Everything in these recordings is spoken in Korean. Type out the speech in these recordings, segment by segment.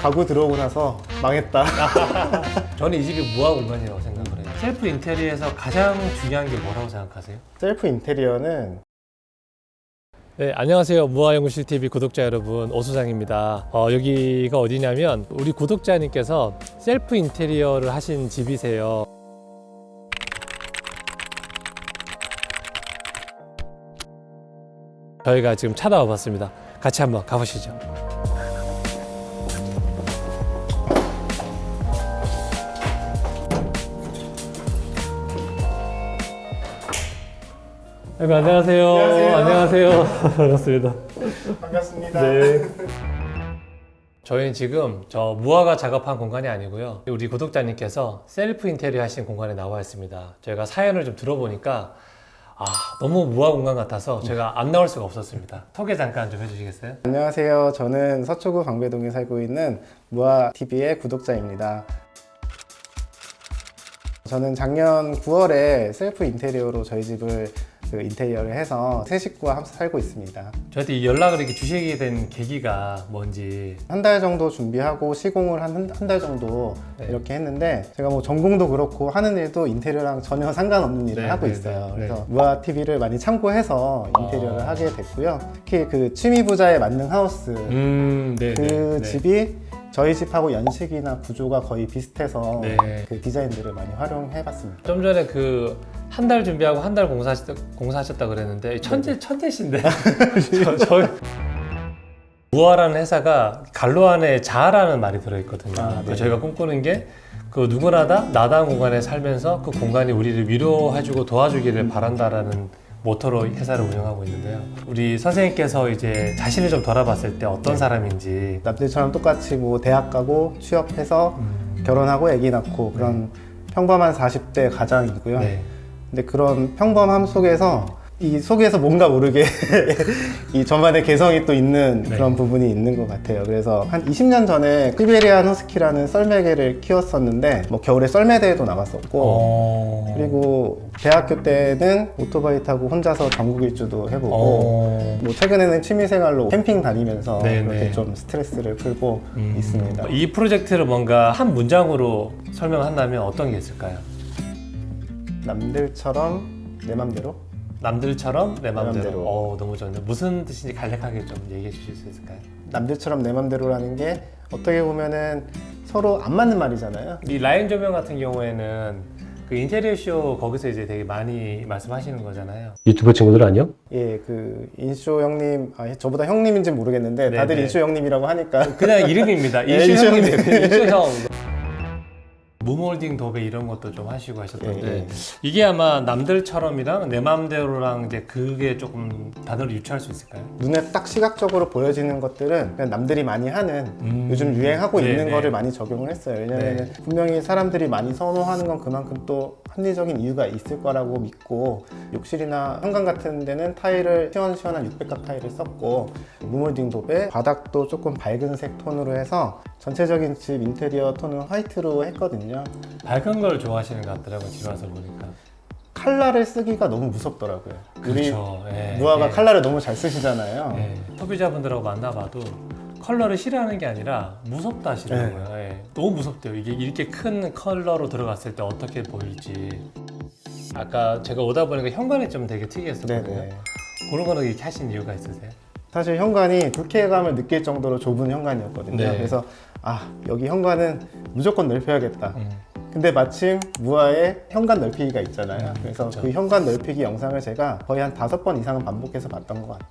가구 들어오고 나서 망했다. 저는 이 집이 무화 공간이라고 생각을 해요. 셀프 인테리어에서 가장 중요한 게 뭐라고 생각하세요? 셀프 인테리어는 네, 안녕하세요. 무화연구실 TV 구독자 여러분, 오수장입니다. 어, 여기가 어디냐면 우리 구독자님께서 셀프 인테리어를 하신 집이세요. 저희가 지금 찾아와 봤습니다. 같이 한번 가보시죠. 아이고, 안녕하세요. 안녕하세요. 안녕하세요. 반갑습니다. 반갑습니다. 네. 저희는 지금 저 무화과 작업한 공간이 아니고요. 우리 구독자님께서 셀프 인테리어 하신 공간에 나와 있습니다. 저희가 사연을 좀 들어보니까 아, 너무 무화 공간 같아서 제가 안 나올 수가 없었습니다. 소개 잠깐 좀 해주시겠어요? 안녕하세요. 저는 서초구 방배동에 살고 있는 무아 TV의 구독자입니다. 저는 작년 9월에 셀프 인테리어로 저희 집을 그 인테리어를 해서 세 식구와 함께 살고 있습니다. 저한테 이 연락을 이렇게 주시게 된 계기가 뭔지 한 달 정도 준비하고 시공을 한 한 달 정도 네. 이렇게 했는데 제가 뭐 전공도 그렇고 하는 일도 인테리어랑 전혀 상관없는 일을 네, 하고 네, 있어요. 네, 그래서 네. 무아 TV를 많이 참고해서 인테리어를 아. 하게 됐고요. 특히 그 취미 부자에 맞는 하우스 음, 네, 그 네, 네. 집이 저희 집하고 연식이나 구조가 거의 비슷해서 네. 그 디자인들을 많이 활용해봤습니다. 좀 전에 그 한 달 준비하고 한 달 공사하셨다, 공사하셨다 그랬는데 천재 천재신데 저, 저 무화라는 회사가 갈로 안에 자아라는 말이 들어있거든요. 아, 그 네. 저희가 꿈꾸는 게 그 누구나 다 나다운 공간에 살면서 그 공간이 우리를 위로해주고 도와주기를 바란다라는 모토로 회사를 운영하고 있는데요. 우리 선생님께서 이제 자신을 좀 돌아봤을 때 어떤 네. 사람인지 남들처럼 똑같이 뭐 대학 가고 취업해서 음, 결혼하고 아기 낳고 그런 평범한 40대 가장이고요. 네. 근데 그런 평범함 속에서 이 속에서 뭔가 모르게 이 저만의 개성이 또 있는 네. 그런 부분이 있는 것 같아요. 그래서 한 20년 전에 시베리안 허스키라는 썰매개를 키웠었는데 뭐 겨울에 썰매대회도 나갔었고 어... 그리고 대학교 때는 오토바이 타고 혼자서 전국 일주도 해보고 어... 뭐 최근에는 취미생활로 캠핑 다니면서 네, 그렇게 네. 좀 스트레스를 풀고 음, 있습니다. 이 프로젝트를 뭔가 한 문장으로 설명한다면 어떤 게 있을까요? 남들처럼 내 맘대로 남들처럼 내 맘대로. 맘대로. 어, 너무 좋네요. 무슨 뜻인지 간략하게 좀 얘기해 주실 수 있을까요? 남들처럼 내 맘대로라는 게 어떻게 보면은 서로 안 맞는 말이잖아요. 이 라인 조명 같은 경우에는 그 인테리어 쇼 거기서 이제 되게 많이 말씀하시는 거잖아요. 유튜버 친구들 아니요? 예, 그 인쇼 형님, 아, 저보다 형님인지 는 모르겠는데 네, 다들 네. 인쇼 형님이라고 하니까 그냥 이름입니다. 예, 이슈. 형님. 이슈 형. 무몰딩 도배 이런 것도 좀 하시고 하셨던데 예, 예. 이게 아마 남들처럼이랑 내 맘대로랑 이제 그게 조금 단어를 유추할 수 있을까요? 눈에 딱 시각적으로 보여지는 것들은 그냥 남들이 많이 하는 음. 요즘 유행하고 네, 있는 네. 거를 많이 적용을 했어요. 왜냐면 네. 분명히 사람들이 많이 선호하는 건 그만큼 또 합리적인 이유가 있을 거라고 믿고 욕실이나 현관 같은 데는 타일을 시원시원한 600각 타일을 썼고 무몰딩 도배 바닥도 조금 밝은 색 톤으로 해서 전체적인 집 인테리어 톤은 화이트로 했거든요. 밝은 걸 좋아하시는 것 같더라고요. 집에 와서 보니까. 칼라를 쓰기가 너무 무섭더라고요. 우리 그렇죠. 예, 무화가 예. 칼라를 너무 잘 쓰시잖아요. 예, 소비자분들하고 만나봐도 컬러를 싫어하는 게 아니라 무섭다 하시더라고요. 네. 예, 너무 무섭대요. 이게 이렇게 큰 컬러로 들어갔을 때 어떻게 보일지. 아까 제가 오다 보니까 현관이 좀 되게 특이했었거든요. 네네. 그런 거는 이렇게 하신 이유가 있으세요? 사실 현관이 불쾌감을 느낄 정도로 좁은 현관이었거든요. 네. 그래서 아 여기 현관은 무조건 넓혀야겠다. 음. 근데 마침 무아에 현관 넓히기가 있잖아요. 음, 그래서 그쵸. 그 현관 넓히기 영상을 제가 거의 한 다섯 번 이상은 반복해서 봤던 것 같아요.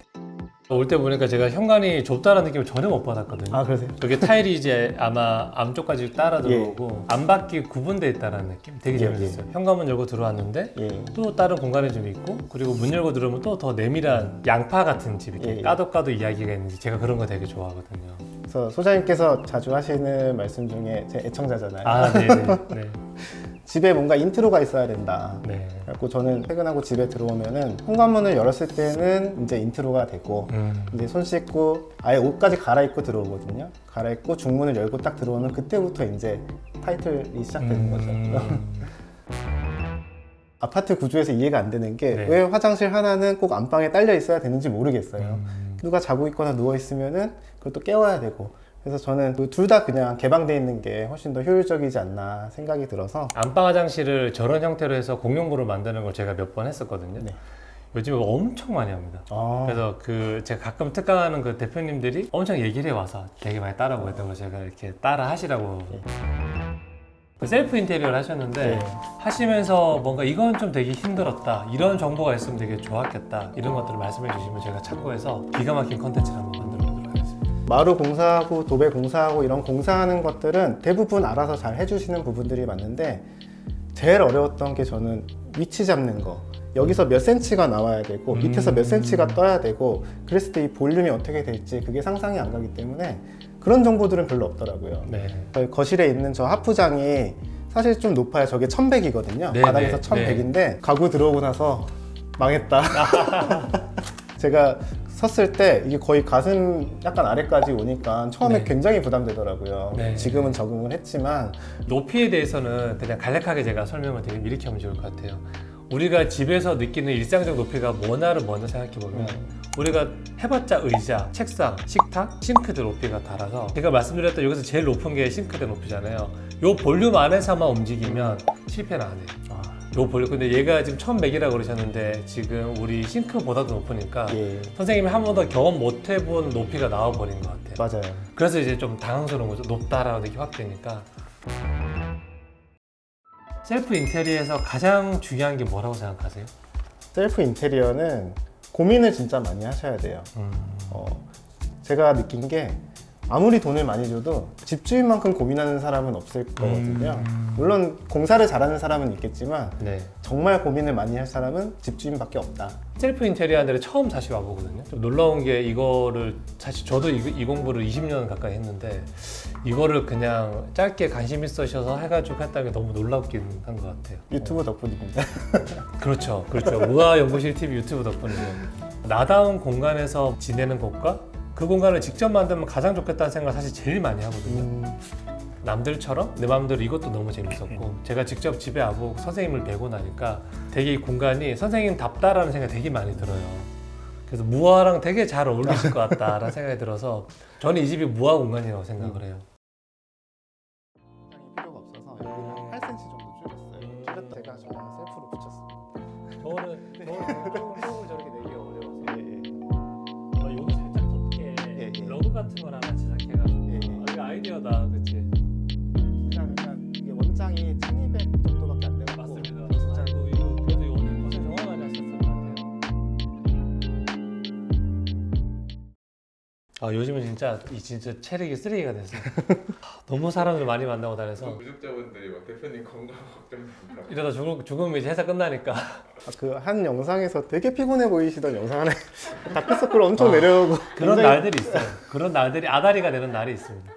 올 때 보니까 제가 현관이 좁다는 느낌을 전혀 못 받았거든요. 아 그러세요? 그게 타일이 이제 아마 암 쪽까지 따라 들어오고 안밖이 구분돼 있다는 느낌 되게 예, 재밌었어요. 현관문 열고 들어왔는데 예. 또 다른 공간이 좀 있고 그리고 문 열고 들어오면 또 더 내밀한 양파 같은 집 이렇게 예, 예. 까도 까도 이야기가 있는지 제가 그런 거 되게 좋아하거든요. 그래서 소장님께서 자주 하시는 말씀 중에 제 애청자잖아요. 아, 네네. 네. 집에 뭔가 인트로가 있어야 된다. 네. 그래갖고 저는 퇴근하고 집에 들어오면은 현관문을 열었을 때는 이제 인트로가 되고 음. 이제 손 씻고 아예 옷까지 갈아입고 들어오거든요. 갈아입고 중문을 열고 딱 들어오면 그때부터 이제 타이틀이 시작되는 거죠. 음. 아파트 구조에서 이해가 안 되는 게 네. 왜 화장실 하나는 꼭 안방에 딸려 있어야 되는지 모르겠어요. 음. 누가 자고 있거나 누워 있으면은 그걸 또 깨워야 되고 그래서 저는 그둘다 그냥 개방돼 있는 게 훨씬 더 효율적이지 않나 생각이 들어서 안방 화장실을 저런 형태로 해서 공용부를 만드는 걸 제가 몇 번 했었거든요. 네. 요즘에 엄청 많이 합니다. 어, 그래서 그 제가 가끔 특강하는 그 대표님들이 엄청 얘기를 해 와서 되게 많이 따라오고 했던 걸 제가 이렇게 따라 하시라고 그 셀프 인테리어를 하셨는데 네. 하시면서 뭔가 이건 좀 되게 힘들었다 이런 정보가 있으면 되게 좋았겠다 이런 것들을 말씀해 주시면 제가 참고해서 기가 막힌 컨텐츠를 한번 만들어 보도록 하겠습니다. 마루 공사하고 도배 공사하고 이런 공사하는 것들은 대부분 알아서 잘 해주시는 부분들이 맞는데 제일 어려웠던 게 저는 위치 잡는 거 여기서 몇 센치가 나와야 되고 음. 밑에서 몇 센치가 떠야 되고 그랬을 때 이 볼륨이 어떻게 될지 그게 상상이 안 가기 때문에 그런 정보들은 별로 없더라고요 네. 저희 거실에 있는 저 하프장이 사실 좀 높아요 저게 1100이거든요 네, 바닥에서 네, 1100인데 가구 들어오고 나서 망했다 제가 섰을 때 이게 거의 가슴 약간 아래까지 오니까 처음에 네. 굉장히 부담되더라고요. 네. 지금은 적응을 했지만 높이에 대해서는 그냥 간략하게 제가 설명을 되게 미리 하면 좋을 것 같아요. 우리가 집에서 느끼는 일상적 높이가 뭐나를 먼저 생각해 보면 우리가 해봤자 의자, 책상, 식탁, 싱크대 높이가 달아서 제가 말씀드렸던 여기서 제일 높은 게 싱크대 높이잖아요. 요 볼륨 안에서만 움직이면 실패는 안 해요. 아, 요 볼륨 근데 얘가 지금 1100이라고 그러셨는데 지금 우리 싱크보다도 높으니까 예 선생님이 한 번도 경험 못 해본 높이가 나와버린 것 같아요. 맞아요. 그래서 이제 좀 당황스러운 거죠. 높다라는 게 확 되니까. 셀프 인테리어에서 가장 중요한 게 뭐라고 생각하세요? 셀프 인테리어는 고민을 진짜 많이 하셔야 돼요. 어, 제가 느낀 게 아무리 돈을 많이 줘도 집주인만큼 고민하는 사람은 없을 거거든요. 음. 물론 공사를 잘하는 사람은 있겠지만 네. 정말 고민을 많이 할 사람은 집주인밖에 없다. 셀프 인테리어 하는 데를 처음 다시 와보거든요. 좀 놀라운 게 이거를 사실 저도 이, 이 공부를 20년 가까이 했는데 이거를 그냥 짧게 관심 있으셔서 해가지고 했다는 게 너무 놀랍긴 한 것 같아요. 유튜브 덕분입니다. 그렇죠, 그렇죠. 우아 연구실 TV 유튜브 덕분이죠. 나다운 공간에서 지내는 것과 그 공간을 직접 만들면 가장 좋겠다는 생각을 사실 제일 많이 하거든요. 음, 남들처럼 내 마음대로 이것도 너무 재밌었고 제가 직접 집에 와보고 선생님을 뵈고 나니까 되게 이 공간이 선생님답다라는 생각이 되게 많이 들어요. 그래서 무아랑 되게 잘 어울리실 것 같다라는 생각이 들어서 저는 이 집이 무아 공간이라고 생각을 해요. 아, 아이디어다, 그치? 그냥 그냥 이게 원장이 1200 정도밖에 안 돼가지고 맞습니다. 진짜 아이고, 이거 그래도 오늘 고생 정말 많이 하셨을 것 같아요. 아 요즘은 진짜 이 진짜 체력이 쓰레기가 됐어요. 너무 사람들 많이 만나고 다녀서 구독자분들이 막 대표님 건강 걱정된다. 이러다 죽음 죽으면 이제 회사 끝나니까 그 한 영상에서 되게 피곤해 보이시던 영상 하나 다크서클 엄청 아, 내려오고 그런 굉장히 날들이 있어요. 그런 날들이 아다리가 되는 날이 있습니다.